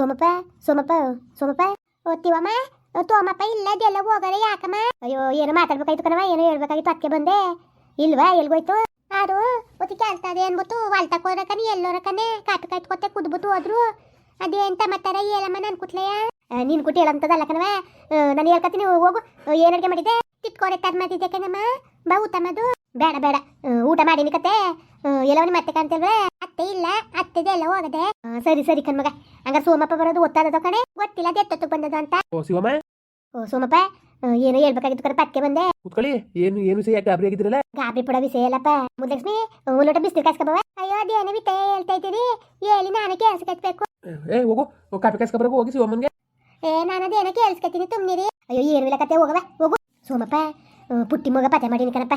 ಸೋಮಪ್ಪ ಸೋಮಪ್ಪ ಸೋಮಪ್ಪ. ಓದ್ತೀವಮ್ಮ ತೋಮಪ್ಪ, ಇಲ್ಲ ಅದೆಲ್ಲ ಹೋಗಲ್ಲ ಯಾಕಮ್ಮ? ಅಯ್ಯೋ, ಏನು ಮಾತಾಡ್ಬೇಕಾಯ್ತು ಕಣವ ಏನೋ ಹೇಳ್ಬೇಕಾಗಿತ್ತು ಅದಕ್ಕೆ ಬಂದೆ. ಇಲ್ವಾ, ಎಲ್ಗೋಯ್ತು? ಅದು ಒತ್ತಿ ಕೆಲ್ಸ ಅದೇ ಅನ್ಬಿಟ್ಟು ಹೊಲ್ತಕ್ ಹೋದಕನಿ ಎಲ್ಲೋರ ಕನೆ ಕಾಟು ಕಾಯ್ತ್ಕೊತ್ತೆ ಕುದ್ಬಿಟ್ಟು ಹೋದ್ರು. ಅದೇ ಅಂತ ಮತ್ತಾರ ಹೇಳಮ್ಮ, ನನ್ ಕುಟ್ಲೆಯ ನೀನು ಕುಟ್ಟಿ ಹೇಳಂತದಲ್ಲ ಕಣವ ನಾನು ಹೇಳ್ಕತ್ತೀನಿ, ಹೋಗು. ಏನ್ ಅಡುಗೆ ಮಾಡಿದೆ ತಿಟ್ಕೋರೆ ತರ್ ಮಾಡಿದ್ದೆ ಕಣಮ್ಮ. ಬಾ, ಊಟ ಮಾಡು. ಬೇಡ ಬೇಡ. ಊಟ ಮಾಡಿನಿ ಕತೆ. ಎಲ್ಲವನಿ ಮತ್ತೆ ಕಾಣ್ತಿಲ್ವೇ? ಅತ್ತೆ ಇಲ್ಲ ಅತ್ತದೆ ಎಲ್ಲ ಹೋಗದೆ. ಸರಿ ಸರಿ ಕಣ್ಮಗ ಹಂಗಾರೆ ಸೋಮಪ್ಪ ಬರೋದು ಗೊತ್ತಾದದ ಕಣೆ? ಗೊತ್ತಿಲ್ಲ ಎತ್ತೊತ್ತಿಗೆ ಬಂದದ ಅಂತ. ಓ ಶಿವಮ್ಮ? ಓ ಸೋಮಪ್ಪ ಏನು ಹೇಳ್ಬೇಕಾಗಿತ್ತು ಕರೆ ಪಕ್ಕೆ ಬಂದೆ. ಕುತ್ಕೊಳ್ಳಿ ಏನು ಏನು ಸಹ ಗಾಬರಿ ಆಗಿದ್ರಲ್ಲ ಗಾಬರಿ ಪಡ ವಿಷಯ ಅಲ್ಲಪ್ಪ. ಮುದ್ದಕ್ಸ್ಮಿ ಒಂದು ಲೋಟ ಬಿಸಿಲು ಕಾಸ್ಕೊಬವ ಅಯ್ಯೋ ಅದೇನು ವಿತೆ ಹೇಳ್ತಾ ಇದ್ದೀರಿ? ಹೇಳಿ ನಾನು ಕೇಳಿಸ್ಕೊತ್ಬೇಕು ಏ ಹೋಗು ಕಾಫಿ ಕಾಪಿ ಕಾಸ್ಕೊಬರಕು ಹೋಗಿ ಶಿವಮ್ಮನ್ಗೆ. ಏ ನಾನು ಅದೇನೋ ಕೇಳಿಸ್ಕೊತೀನಿ ತುಮ್ನಿರಿ ಅಯ್ಯೋ ಏನು ಇಲ್ಲ ಕತೆ ಹೋಗವ ಹೋಗು. ಸೋಮಪ್ಪ ಪುಟ್ಟಿ ಮಗ ಪತೆ ಮಾಡೀನಿ ಕಣಪ್ಪ.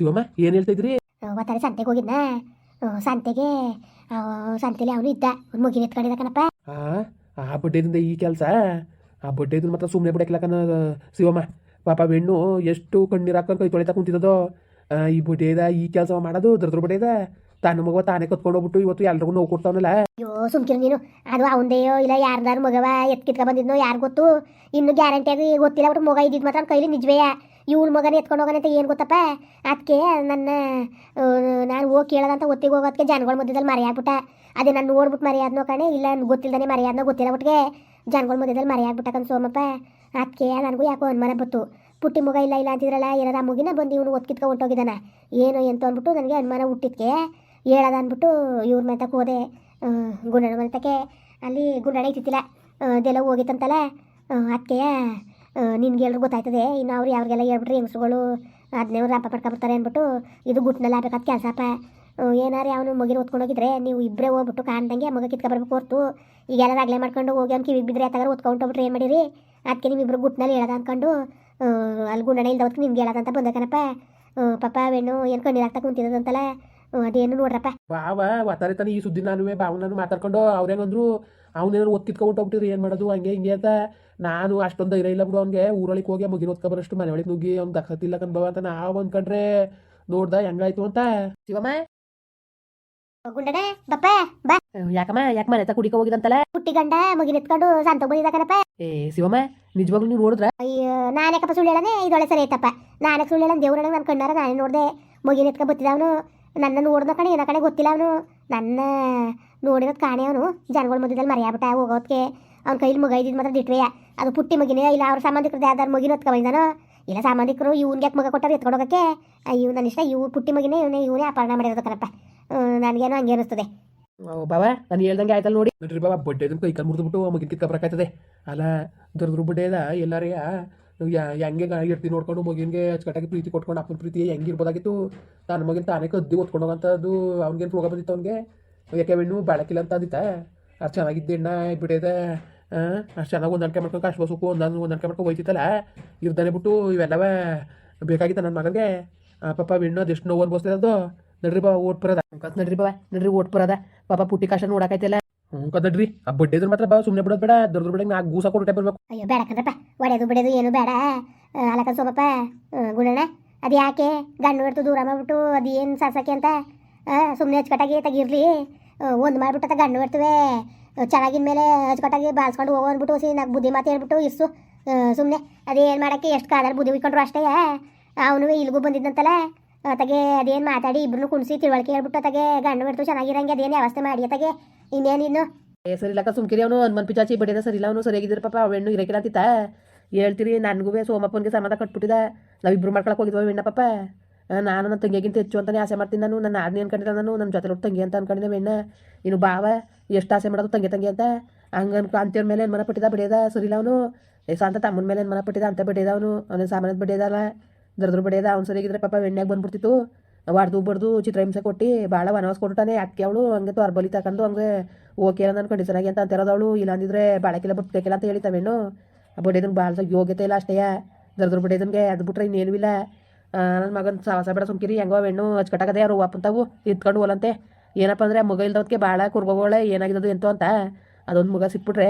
ಶಿವಮ್ಮ ಏನು ಹೇಳ್ತಾ ಇದ್ರಿ ಅವತ್ತಾರ ಸಂತೆಗೆ ಹೋಗಿದ್ನ? ಸಂತೆಗೆ ಆ, ಸಂತೆಲಿ ಅವನು ಇದ್ದ. ಒಂದು ಎತ್ಕೊಂಡಿದ್ದಕ್ಕನಪ್ಪ ಎತ್ಕೊಂಡಿದ್ದ ಕಣಪ್ಪ. ಆ ಬಡ್ಡೆದಿಂದ ಈ ಕೆಲಸ? ಆ ಬಡ್ಡೆದಿಂದ ಮಾತ್ರ ಸುಮ್ಮನೆ ಬಿಡಕ್ಕಿಲ್ಲ ಕಣ ಶಿವಮ್ಮ. ಪಾಪ ಬೆಣ್ಣು ಎಷ್ಟು ಕಣ್ಣೀರು ಹಾಕೊಂಡು ಕೈ ತೊಳಿತಾ ಕುಂತಿದ್ದೋ ಆ, ಈ ಬಡ್ಡೆದ ಈ ಕೆಲಸ ಮಾಡೋದು ದರ್ದ್ರ ಬಡ್ಡೆದ ತಾನು ಮಗ ತಾನೇ ಕತ್ಕೊಂಡು ಹೋಗ್ಬಿಟ್ಟು ಇವತ್ತು ಎಲ್ರಿಗೂ ನೋವು ಕೊಡ್ತಾವನಲ್ಲ. ಅಯ್ಯೋ ಸುಮ್ಕಿರು ನೀನು. ಅದು ಅವಂದೇಯೋ ಇಲ್ಲ ಯಾರ್ದಾರು ಮಗವ ಎತ್ ಬಂದಿದ್ನೋ ಯಾರು ಗೊತ್ತು? ಇನ್ನು ಗ್ಯಾರಂಟಿಯಾಗಿ ಗೊತ್ತಿಲ್ಲ ಬಿಟ್ಟು ಮಗ ಇದ್ದಿದ್ದು ಮಾತ್ರ ಕೈಲಿ ನಿಜವೇ ಇವ್ನ ಮಗನ ಎತ್ಕೊಂಡು ಹೋಗೋಣ ಅಂತ ಏನು ಗೊತ್ತಪ್ಪ? ಅದಕ್ಕೆ ನನ್ನ ನಾನು ಹೋಗಿ ಕೇಳೋದಂತ ಒತ್ತಿಗೆ ಹೋಗೋದಕ್ಕೆ ಜನಗಳ ಮಧ್ಯದಲ್ಲಿ ಮರೆಯಾಗ್ಬಿಟ್ಟ ಅದೇ ನಾನು ನೋಡ್ಬಿಟ್ಟು ಮರೆಯಾದ್ನೋ ಕಣೆ, ಇಲ್ಲ ನನ್ಗೆ ಗೊತ್ತಿಲ್ಲದೇ ಮರೆಯಾದ್ನೋ ಗೊತ್ತಿಲ್ಲ ಒಟ್ಟಿಗೆ ಜನಗಳ ಮಧ್ಯದಲ್ಲಿ ಮರೆಯಾಗ್ಬಿಟ್ಟಕಂತ ಸೋಮಪ್ಪ. ಅದಕ್ಕೆ ನನಗೂ ಯಾಕೋ ಅನುಮಾನ ಬಂತು. ಪುಟ್ಟಿ ಮಗ ಇಲ್ಲ ಇಲ್ಲ ಅಂತಿದ್ರಲ್ಲ, ಏನಾರ ಮುಗಿನ ಬಂದು ಇವನು ಒತ್ಕಿತ್ಕ ಹೊಂಟೋಗಿದ್ದಾನ. ಏನು ಎಂತ ಅಂದ್ಬಿಟ್ಟು ನನಗೆ ಅನುಮಾನ ಹುಟ್ಟಿದ್ಕೆ. ಹೇಳೋದ ಅಂದ್ಬಿಟ್ಟು ಇವ್ರ ಮನೆ ಹೋದೆ ಗುಂಡಣ ಮಂತಕ್ಕೆ ಅಲ್ಲಿ ಗುಂಡಣ ಇತ್ತಿಲ್ಲ ಅದೆಲ್ಲ ಹೋಗಿತ್ತಂತಲ್ಲ ಅದಕ್ಕೆ ನಿನ್ಗೆ ಎಲ್ರು ಗೊತ್ತಾಯ್ತದೆ ಇನ್ನು ಅವ್ರು ಯಾರಿಗೆಲ್ಲ ಹೇಳ್ಬಿಟ್ರೆ ಹೆಂಗಸುಗಳು ಅದನ್ನೇ ರಾಪ ಪಡ್ಕೊಬಿಡ್ತಾರೆ ಅಂದ್ಬಿಟ್ಟು ಇದು ಗುಟ್ನಲ್ಲಿ ಆಗ್ಬೇಕಾದ ಕೆಲಸಪ್ಪ ಏನಾರು ಅವನು ಮಗಿನ ಓದ್ಕೊಂಡೋಗಿದ್ರೆ ನೀವು ಇಬ್ಬರೇ ಹೋಗ್ಬಿಟ್ಟು ಕಾಣ್ದಂಗೆ ಮಗ ಕಿತ್ಕೊ ಬರ್ಬೇಕು ಹೊರ್ತು ಎಲ್ಲರೂ ಅಗ್ಲೇ ಮಾಡ್ಕೊಂಡು ಹೋಗಿ ಅವ್ನು ಕಿವಿಗೆ ಬಿದ್ದರೆ ಓದ್ಕೊಂಡು ಹೊತ್ಕೊಂಡೋಗ್ಬಿಟ್ರೆ ಏನು ಮಾಡಿರಿ? ಅದಕ್ಕೆ ನೀವು ಇಬ್ಬರು ಗುಟ್ಟಿನಲ್ಲಿ ಹೇಳದ ಅಂದ್ಕೊಂಡು ಅಲ್ಲಿ ಗುಂಡಣೆ ಇಲ್ದ ಹೊತ್ತು ನಿಮ್ಗೆ ಹೇಳೋದಂತ ಬಂದಕನಪ್ಪ ಪಾಪ ಹೆಣ್ಣು ಏನು ಕಣ್ಣೀರು ಹಾಕ್ತಾ ಕುಂತಿರೋದಂತಲ್ಲ ಆ, ಅದೇನು ನೋಡ್ರಪ್ಪ. ಬಾವ ಒತ್ತಾರೆ ತಾನೆ ಈ ಸುದ್ದಿ ನಾನು ಬಾವನನ್ನು ನಾನು ಮಾತಾಡ್ಕೊಂಡು ಅವ್ರೇನಂದ್ರು ಅವ್ನೇನಾದ್ರು ಒತ್ತಿತ್ಕೊಂಡು ಹೋಗ್ಬಿಟ್ಟಿರಿ ಏನು ಮಾಡೋದು ಹಂಗೆ ಹಿಂಗೆ ಅಂತ. ನಾನು ಅಷ್ಟೊಂದು ಇಲ್ಲ ಬಿಡು ಅವ್ನಿಗೆ. ಊರೊಳಗೆ ಹೋಗಿ ಮುಗಿ ಹೊತ್ಕೊಬರಷ್ಟು ಮನೆ ಒಳಗೆ ನುಗ್ಗಿ ಅವ್ನು ದಕ್ಕತ್ತಿಲ್ಲ ಕಣ್ಬವ ಅಂತ ನಾವು ಅಂದ್ಕೊಂಡ್ರೆ ನೋಡ್ದ ಹೆಂಗಾಯ್ತು ಅಂತ. ಶಿವಮ್ಮ? ಗುಂಡಣ ಬಪ್ಪ ಬಾ. ಯಾಕಮ್ಮ ಯಾಕೆ ಮನೆ ಕುಡಿಕ ಹೋಗಿದಂತಲ್ಲ ಹುಟ್ಟಿ ಗಂಡ ಮಗಿನ ಎತ್ಕೊಂಡು ಸಂತ ಬಂದಿದ್ದ ಕಣಪ್ಪ. ಏ ಶಿವಮ್ಮ ನಿಜವಾಗ್ಲೂ ನೀವು ನೋಡಿದ್ರ? ಅಯ್ಯೋ ನಾನೇಕಪ್ಪ ಸುಳ್ಳು ಹೇಳನೆ ಇದೊಳೆ ಸರಿ ಐತಪ್ಪ ನಾನೇ ಸುಳ್ಳು ಹೇಳನ್ ದೇವ್ರಣ್ಣ ನನ್ನ ಕಣ್ಣಾರ ನಾನೇ ನೋಡಿದೆ. ಮಗಿನ ಎತ್ಕ ಬತ್ತಿದ ಅವನು. ನನ್ನ ನೋಡಿದ ಕಣೆ ಏನೋ ಕಡೆ ಗೊತ್ತಿಲ್ಲ ಅವನು. ನನ್ನ ನೋಡಿರೋದು ಕಾಣೆ ಅವನು. ಜನಗಳ ಮಧ್ಯದಲ್ಲಿ ಮರೆಯಾಬಿಟ್ಟ ಹೋಗೋದಕ್ಕೆ ಅವ್ನ ಕೈಲಿ ಮಗ ಇದ್ದಿದ್ದು ಮಾತ್ರ ದಿಟ್ವೆಯ ಅದು ಪುಟ್ಟಿ ಮಗಿನೇ, ಇಲ್ಲ ಅವ್ರ ಸಂಬಂಧಿಕರು ಯಾವ್ದಾರು ಮಗಿನ ಹೊತ್ಕೊಂಡಿದ್ದಾನು ಇಲ್ಲ ಸಂಬಂಧಿಕರು ಇವ್ನಿಗೆ ಯಾಕೆ ಮಗ ಕೊಟ್ಟಾರೆ ಎತ್ಕೊಂಡೋಗಕ್ಕೆ? ಇವ್ ನನ್ನ ಇಷ್ಟ ಇವ್ ಪುಟ್ಟಿ ಮಗಿನೇ, ಇವನೇ ಇವನೇ ಅಪಹರಣ ಮಾಡಿರೋದು ಕಣಪ್ಪ. ನನಗೇನೋ ಹಂಗೆ ಅನಿಸ್ತದೆ ಬಾಬಾ ನಾನು ಹೇಳ್ದಂಗೆ ಆಯ್ತಲ್ಲ ನೋಡಿ. ನೋಡ್ರಿ ಬಾಬಾ ಬಡ್ಡೆ ಕೈ ಕಾಲು ಮುರಿದ್ಬಿಟ್ಟು ಮಗಿನ ಕಿತ್ಕ ಬರಕಾಯ್ತದೆ ಅಲ್ಲ, ದರ್ದ್ರ ಬಡ್ಡೆದ ಎಲ್ಲಾರೇ ಹೆಂಗೆ ಇರ್ತೀನಿ ನೋಡ್ಕೊಂಡು ಮಗಿನ್ಗೆ ಅಚ್ಚುಕಟ್ಟಾಗಿ ಪ್ರೀತಿ ಕೊಟ್ಕೊಂಡು ಅಪ್ಪನ ಪ್ರೀತಿ ಹೆಂಗೆ ಇರ್ಬೋದಾಗಿತ್ತು ನನ್ನ ಮಗಿನ ತಾನೇ ಕದ್ದಿ ಅದು ಹೋಗಂಥದ್ದು ಅವ್ನಿಗೇನು ರೋಗ ಬಂದಿತ್ತು ಅವ್ನಿಗೆ. ಯಾಕೆ ಬೆಣ್ಣು ಬಾಳಕಿಲ್ಲ ಅಂತ ಅಂದಿತ್ತ. ಅಷ್ಟು ಚೆನ್ನಾಗಿದ್ದೆ ಅಣ್ಣ ಬಿಟ್ಟಿದೆ ಅಷ್ಟು ಚೆನ್ನಾಗಿ ಹೊಂದಾಣಿಕೆ ಮಾಡ್ಕೊಂಡು ಕಾಶ್ ಬಸ್ಸು ಒಂದೊಂದು ಹೊಂದಾಣಿಕೆ ಮಾಡ್ಕೊಂಡು ಹೋಯ್ತಿತ್ತಲ್ಲ. ಇರ್ದಾನೆ ಬಿಟ್ಟು ಇವೆಲ್ಲವೇ ಬೇಕಾಗಿತ್ತ ನನ್ನ ಮಗನಿಗೆ. ಪಾಪ ಹೆಣ್ಣು ಅದೆಷ್ಟು ನೋವು ಅನ್ಬೋಸ್ತದೆ ಅದು ನಡ್ರಿ ಬಾ ಓಟ್ ಬರೋದ. ನಡ್ರಿ ಬಾ ನಡ್ರಿ ಓಟ್ ಬರೋದ. ಪಾಪ ಪುಟ್ಟಿ ಕಾಶ ನೋಡಕೈತಿಲ್ಲ ಹ್ಞೂ ಕದಡ್ರಿ. ಆ ಬಡ್ಡೆದ್ರ ಮಾತ್ರ ಬಾ ಸುಮ್ಮನೆ ಬಿಡೋದು ಬೇಡ. ದೊಡ್ಡ ಬಿಡಂಗ್ ನಾಲ್ಕು ಗೂಸ ಕೊಟ್ಟು ಇರ್ಬೇಕು ಅಯ್ಯೋ, ಬೇಡ ಕದಪ್ಪ. ಒಡೆದು ಬಿಡೋದು ಏನು ಬೇಡ. ಅಲಕ ಸೋಮಪ್ಪ ಗುಣಣ್ಣ, ಅದು ಯಾಕೆ? ಗಂಡು ಹೊಡ್ತು ದೂರ ಮಾಡ್ಬಿಟ್ಟು ಅದು ಏನು ಸಾಸಕ್ಕೆ ಅಂತ? ಸುಮ್ಮನೆ ಹಚ್ಕಟ್ಟಾಗಿ ತೆಗಿರ್ಲಿ. ಒಂದು ಮಾಡ್ಬಿಟ್ಟು ಗಂಡು ಹೊಡ್ತವೆ. ಚೆನ್ನಾಗಿನ ಮೇಲೆ ಹಚ್ಕಟ್ಟಾಗಿ ಬಾಳ್ಸ್ಕೊಂಡು ಹೋಗೋ ಅಂದ್ಬಿಟ್ಟು ಸಿ ನಾಲ್ಕು ಬುದ್ಧಿ ಮಾತು ಹೇಳ್ಬಿಟ್ಟು ಇರ್ಸು ಸುಮ್ಮನೆ ಅದೇನು ಮಾಡೋಕ್ಕೆ? ಎಷ್ಟು ಕಾದಲ್ಲಿ ಬುದ್ಧಿ ಉಯ್ಕೊಂಡ್ರು ಅಷ್ಟೇ. ಅವನು ಇಲ್ಲಿಗೂ ಬಂದಿದ್ದಂತಲ್ಲ ಅತಗೆ ಅದೇನು ಮಾತಾಡಿ ಇಬ್ರು ಕುಣಿಸಿ ತಿಳುವಳಿಕೆ ಹೇಳ್ಬಿಟ್ಟು ಅತಗೆ ಗಂಡು ಬಿಡ್ತು ಚೆನ್ನಾಗಿರಂಗೆ ಅದೇನು ವ್ಯವಸ್ಥೆ ಮಾಡಿ ಇನ್ನೇನು ಇನ್ನು? ಏ, ಸರಿ ಲಕ್ಕ ಸುಮ್ಕಿರಿ ಅವನು. ಹನುಮನ್ ಪಿಚಾಚಿ ಬಡಿದ ಸರಿ ಇಲ್ಲ ಅವನು. ಸರಿಯಾಗಿದ್ದೀರ ಪಾಪ. ಅವೆಣ್ಣು ಇರಕಿಲ್ಲ ಅಂತಿತ್ತ. ಹೇಳ್ತೀರಿ, ನನಗೂ ಸೋಮಪ್ಪನಿಗೆ ಸಂಬಂಧ ಕಟ್ಬಿಟ್ಟಿದ ನಾವಿಬ್ರು ಮಾಡ್ಕೊಳಕ್ಕೆ ಹೋಗಿದ್ವಿ ಹೆಣ್ಣ ಪಾಪ. ನಾನು ನನ್ನ ತಂಗಿಗಿಂತ ಹೆಚ್ಚು ಅಂತಾನೆ ಆಸೆ ಮಾಡ್ತೀನಿ ನಾನು. ನನ್ನ ಆದ್ನಿ ಅನ್ಕೊಂಡಿಲ್ಲ ನಾನು. ನನ್ನ ಜೊತೆ ತಂಗಿ ಅಂತ ಅನ್ಕೊಂಡಿದ್ದೆ ಹೆಣ್ಣ. ಇನ್ನು ಬಾವ ಎಷ್ಟು ಆಸೆ ಮಾಡೋದು ತಂಗಿ ತಂಗಿ ಅಂತ. ಹಂಗೆ ಅನ್ಕೊ ಮೇಲೆ ಏನು ಮನ ಪಟ್ಟಿದ ಬಡಿಯದ ಸರಿ ಇಲ್ಲ ಅವನು. ಏ, ಸಾಂತ ತಮ್ಮನ ಮೇಲೆ ಏನು ಮನ ಪಟ್ಟಿದ ಅಂತ ಬಡಿಯದ ಅವನು. ಅವನ ಸಾಮಾನ್ಯದ ಬಡಿಯದಲ್ಲ ದರ್ದ್ರ ಬಡಿಯದ ಅವ್ನು ಸರಿಗಿದ್ರೆ ಪಾಪ ಎಣ್ಣೆಗೆ ಬಂದ್ಬಿಡ್ತಿತ್ತು. ಹೊಡ್ದು ಬಡ್ದು ಚಿತ್ರಹಿಂಸೆ ಕೊಟ್ಟು ಭಾಳ ವನವಾಸ ಕೊಟ್ಟಾನೆ ಅಕ್ಕಿ ಅವಳು ಹಂಗೆ ತೊರ್ಬಲಿ ತಗೊಂಡು ಹಂಗೆ ಓಕೆ ನನ್ನ ಕಂಡೀಷನ್ ಅಂತ ಅಂತಿರೋದು ಅವಳು ಇಲ್ಲ ಅಂದಿದ್ರೆ ಬಾಳಕಿಲ್ಲ ಬಟ್ಬೇಕಿಲ್ಲ ಅಂತ ಹೇಳಿತಾವೇನು ಆ ಬಡಿದನ್ ಭಾಳ ಯೋಗ್ಯತೆ ಇಲ್ಲ ಅಷ್ಟೇ. ದರ್ದ್ರ ಬಡಿದನ್ಗೆ ಅದು ಬಿಟ್ರೆ ಇನ್ನೇನು ಇಲ್ಲ. ನನ್ನ ಮಗನ ಸಾವಸ ಬೇಡ ಸುಮ್ಕಿರಿ. ಹೆಂಗೋ ಹೆಣ್ಣು ಹಚ್ಕಟ್ಟಾಗದೆ ಅವ್ರು ಅಪ್ಪಂತಾವು. ಇತ್ಕೊಂಡು ಹೋಲಂತೆ ಏನಪ್ಪ ಅಂದರೆ ಮಗ ಇಲ್ದವತ್ಗೆ ಭಾಳ ಕುರ್ಗೋಗೋಳೆ ಏನಾಗಿದ್ದು ಎಂತೋ ಅಂತ. ಅದೊಂದು ಮಗ ಸಿಕ್ಬಿಟ್ರೆ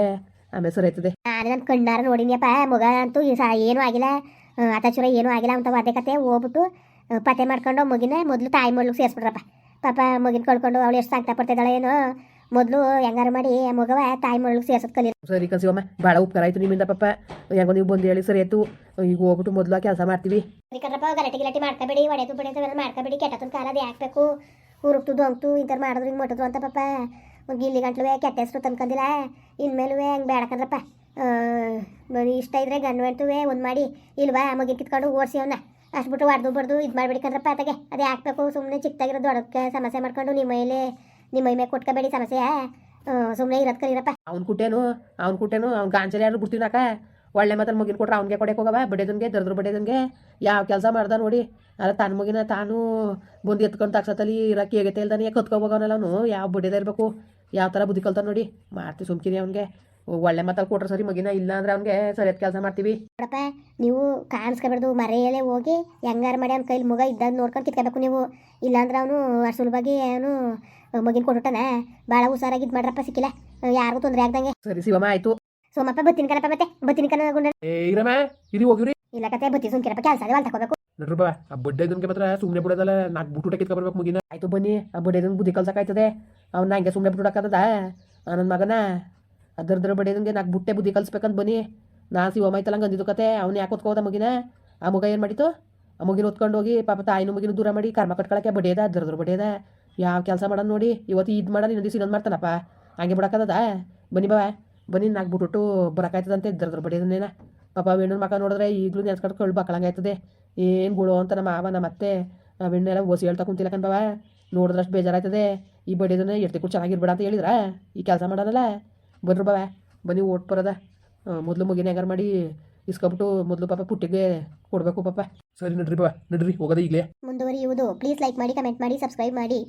ಆಮೇಲೆ ಸರಿ ಆಯ್ತದೆ. ನಾನು ನನ್ನ ಕಣ್ಣಾರ ನೋಡಿನಿಯಪ್ಪ ಮಗ ಅಂತೂ ಏನೂ ಆಗಿಲ್ಲ. ಅತಚುರ ಏನೂ ಆಗಿಲ್ಲ ಅಂತ ಅದೇ ಕತೆ ಹೋಗ್ಬಿಟ್ಟು ಪತೆ ಪತ್ತೆ ಮಾಡ್ಕೊಂಡು ಮಗಿನ ಮೊದಲು ತಾಯಿ ಮೊದಲು ಸೇರಿಸ್ಬಿಡ್ರಪ್ಪ ಪಾಪ ಮಗಿನ ಕಳ್ಕೊಂಡು ಅವಳು ಎಷ್ಟು ಸಾಕ್ತಾ ಪಡ್ತಿದ್ದಾಳೆ ಏನೋ ಮೊದಲು ಹೆಂಗಾರು ಮಾಡಿ ಮಗವ ತಾಯಿ ಮಗಳಿಗೆ ಸೇರ್ಸೋದು ಕಲಿ. ಸರಿ ಕನ್ಸಿವಮ್ಮ ಭಾಳ ಉಪಕಾರ ಆಯಿತು ನಿಮ್ಮಿಂದ ಪಾಪ ಹೆಂಗೋ ನೀವು ಬಂದು ಹೇಳಿ ಸರಿ ಆಯ್ತು. ಈಗ ಹೋಗ್ಬಿಟ್ಟು ಮೊದಲು ಕೆಲಸ ಮಾಡ್ತೀವಿ. ಯಾಕಂದ್ರಪ್ಪ ಗಲಾಟೆ ಗಲಾಟಿ ಮಾಡ್ಕೋಬೇಡಿ ಒಡೆದು ಬಡಿಯೋದು ಅವೆಲ್ಲ ಮಾಡ್ಕೋಬೇಡಿ ಕೆಟ್ಟತನ ಕಾಲ ಹಾಕ್ಬೇಕು ಯಾಕಬೇಕು ಉರುಕ್ತು ದೊಂಕ್ತು ಇಂಥದ್ದು ಮಾಡಿದ್ರು ಹಿಂಗೆ ಮುಟ್ಟಿದ್ರು ಅಂತ ಪಾಪ ಗಿಲ್ಲಿ ಗಂಟ್ಲುವೆ ಕೆಟ್ಟ ಹೆಸ್ರು ತಂದ್ಕೊಂಡಿಲ್ಲ ಇನ್ಮೇಲೂ ಹಂಗೆ ಬೇಡಕಂದ್ರಪ್ಪ ಇಷ್ಟ ಇದ್ರೆ ಗಂಡು ಹೆಣ್ತುವೆ ಒಂದು ಮಾಡಿ. ಇಲ್ವಾ ಮಗಿನ ಕಿತ್ಕೊಂಡು ಓಡಿಸಿ ಅವನ್ನ ಅಷ್ಟು ಬಿಟ್ಟು ಹೊಡೆದು ಬಡ್ದು ಇದು ಮಾಡ್ಬೇಡಿಕಂದ್ರಪ್ಪ ಅತ್ತಾಗೆ ಅದೇ ಹಾಕ್ಬೇಕು ಸುಮ್ಮನೆ ಚಿಕ್ಕದಾಗಿರೋ ದೊಡ್ಡಕ್ಕೆ ಸಮಸ್ಯೆ ಮಾಡ್ಕೊಂಡು ನಿಮ್ಮ ಮೈಲೇ ನಿಮ್ಮ ಮೈ ಮೇಲೆ ಕೊಟ್ಕೋಬೇಡಿ ಸಮಸ್ಯೆ. ಸುಮ್ಮನೆ ಇರೋದು ಕರೀರಪ್ಪ ಅವ್ನ ಕುಟ್ಟೇನು ಅವ್ನು ಕುಟ್ಟೇನು ಅವ್ನು ಗಾಂಚಲಿ ಯಾರು ಬಿಡ್ತೀನಿ ಅಕ್ಕ ಒಳ್ಳೆ ಮಾತಲ್ಲಿ ಮುಗಿನ ಕೊಟ್ರೆ ಅವ್ನಿಗೆ ಕೊಡಕ್ಕೆ ಹೋಗವ ಬಡೇದಂಗೆ ದರ್ದ್ರ ಬಡೇದಂಗೆ ಯಾವ ಕೆಲಸ ಮಾಡ್ದ ನೋಡಿ. ಅಲ್ಲ ತನ್ನ ಮುಗಿನ ತಾನು ಬಂದು ಎತ್ಕೊಂಡು ತಕ್ಷತಲ್ಲಿ ಇರಕ್ಕೆ ಹೇಗೈತೆ ಇಲ್ದಾನೆ ಕತ್ಕೋಬೋಗವನಲ್ಲ ಅವನು. ಯಾವ ಬಡೇದ ಇರಬೇಕು, ಯಾವ ಥರ ಬುದ್ಧಿ ಕಲ್ತಾನ ನೋಡಿ. ಮಾಡ್ತೀವಿ ಸುಮ್ಕಿರಿ ಅವ್ನಿಗೆ. ಒಳ್ಳೆ ಮಾತಲ್ಲಿ ಕೊಟ್ರೆ ಸರಿ ಮಗಿನ ಇಲ್ಲ ಅಂದ್ರೆ ಅವ್ನಿಗೆ ಸರಿಯಾದ ಕೆಲಸ ಮಾಡ್ತೀವಿ. ನೋಡಪ್ಪ ನೀವು ಕಾಣಿಸ್ಕೊಬಾರ್ದು ಮರೆಯಲ್ಲೇ ಹೋಗಿ ಹೆಂಗಾರ ಮಾಡಿ ಅವ್ನ ಕೈಲಿ ಮಗ ಇದ್ದಾಗ ನೋಡ್ಕೊಂಡು ಕಿತ್ಕೋಬೇಕು ನೀವು. ಇಲ್ಲಾಂದ್ರೆ ಅವನು ಅಷ್ಟು ಸುಲಭವಾಗಿ ಅವನು ಮಗಿನ ಕೊಟ್ಬಿಟ್ಟಾನ. ಭಾಳ ಹುಷಾರಾಗಿ ಇದು ಮಾಡ್ರಪ್ಪ ಸಿಕ್ಕಿಲ್ಲ. ಯಾರಿಗೂ ತೊಂದರೆ ಆಗ್ದಂಗೆ. ಸರಿ ಶಿವಮ್ಮ ಆಯ್ತು. ಸೋಮಪ್ಪ ಬತ್ತಿನ ಕನಪ್ಪ ಮತ್ತೆ. ಬತ್ತಿನ ಕಣ ಗುಂಡ ಏ ಇರಮ್ಮ ಇರಿ ಹೋಗಿವ್ರಿ ಇಲ್ಲ ಕತೆ ಬತ್ತಿ ಸುಮ್ಕಿರಪ್ಪ ಕೆಲಸ ಅದೇ ಹೊಲ್ ತಗೋಬೇಕು ನಡ್ರಿ ಬಾ ಆ ಬಡ್ಡೆ ಇದನ್ಗೆ ಮಾತ್ರ ಸುಮ್ಮನೆ ಬಿಡೋದಲ್ಲ ನಾಲ್ಕು ಬುಟ್ಟು ಕಿತ್ಕೊ ಬರ್ಬೇಕು ಮುಗಿನ. ಆಯ್ತು ಬನ್ನಿ ಆ ಬಡ್ಡೆ ಇದನ್ ಬುದ್ಧಿ ಕಲ್ಸಕ್ಕಾಯ್ತದೆ ಅವ್ನ ಹಂಗೆ ಸುಮ್ಮನೆ ಬಿಟ್ಬಿಡಕ್ಕಾಗದ ನನ್ನ ಮಗನ? ಅದರದ್ರ ಬಡ್ಡೆದಂಗೆ ನಾಲ್ಕು ಬುಟ್ಟೆ ಬುದ್ಧಿ ಕಲಿಸ್ಬೇಕಂತ ಬನ್ನಿ. ನಾ ಸಿ ಹಂಗೆ ಅಂದಿದ್ದು ಕತೆ. ಅವ್ನು ಯಾಕೆ ಹೊತ್ಕೋದ ಮಗಿನ? ಆ ಮಗ ಏನು ಮಾಡಿತು ಆ ಮಗಿನ ಹೊತ್ಕೊಂಡು ಹೋಗಿ ಪಾಪ ತಾಯಿನ ಮಗಿನ ದೂರ ಮಾಡಿ ಕರ್ಮ ಕಟ್ಕೊಳಕ್ಕೆ ಬಡಿಯದ ಅದರದ್ರ ಬಡಿಯದ. ಯಾವ ಕೆಲಸ ಮಾಡೋದು ನೋಡಿ. ಇವತ್ತು ಇದು ಮಾಡೋದು ಇನ್ನೊಂದು ದಿವಸ ಇನ್ನೊಂದು ಮಾಡ್ತಾನಪ್ಪ. ಹಂಗೆ ಬಿಡಕ್ಕದ ಬನ್ನಿ ಬಾ. ಬನ್ನಿ ನಾಲ್ಕು ಬಿಟ್ಬಿಟ್ಟು ಬರೋಕಾಯ್ತದಂತೆ ಇದ್ರದ್ರ ಬಡ್ಡಿಯದನ್ನೇನ ಪಾಪ ಹೆಣ್ಣು ಮಕ್ಕ ನೋಡಿದ್ರೆ ಈಗಲೂ ನೆನ್ಸ್ಕೊಂಡು ಕಳ್ಳು ಬಕ್ಕಳಂಗಾಯ್ತದೆ ಏನು ಗುಳು ಅಂತ ನಮ್ಮ ಮಾವ, ನಮ್ಮ ಅತ್ತೆ, ಆ ಬೆಣ್ಣೆಲ್ಲ ಓಸಿ ಹೇಳ್ತಾ ಕುಂತಿಲ್ಲ ಬಾ ನೋಡಿದ್ರಷ್ಟು ಬೇಜಾರಾಯ್ತದೆ. ಈ ಬಡಿಯೋದನ್ನ ಎಡ್ತಿ ಕೂಡ ಚೆನ್ನಾಗಿರ್ಬೇಡ ಅಂತ ಹೇಳಿದ್ರ? ಈ ಕೆಲಸ ಮಾಡೋನಲ್ಲ? ಬರ್ರು ಬಾವ ಬನ್ನಿ ಓಟ್ ಬರೋದ. ಮೊದಲು ಮುಗಿನ ಮಾಡಿ ಇಸ್ಕೊಬಿಟ್ಟು ಮೊದಲು ಪಾಪ ಪುಟ್ಟಿಗೆ ಕೊಡಬೇಕು ಪಾಪ. ಸರಿ ನಡ್ರಿ ಬಾವ ನಡ್ರಿ, ಹೋಗೋದ ಈಗಲೇ ಮುಂದುವರಿಯುವುದು. ಪ್ಲೀಸ್ ಲೈಕ್ ಮಾಡಿ ಕಮೆಂಟ್ ಮಾಡಿ ಸಬ್ಸ್ಕ್ರೈಬ್ ಮಾಡಿ.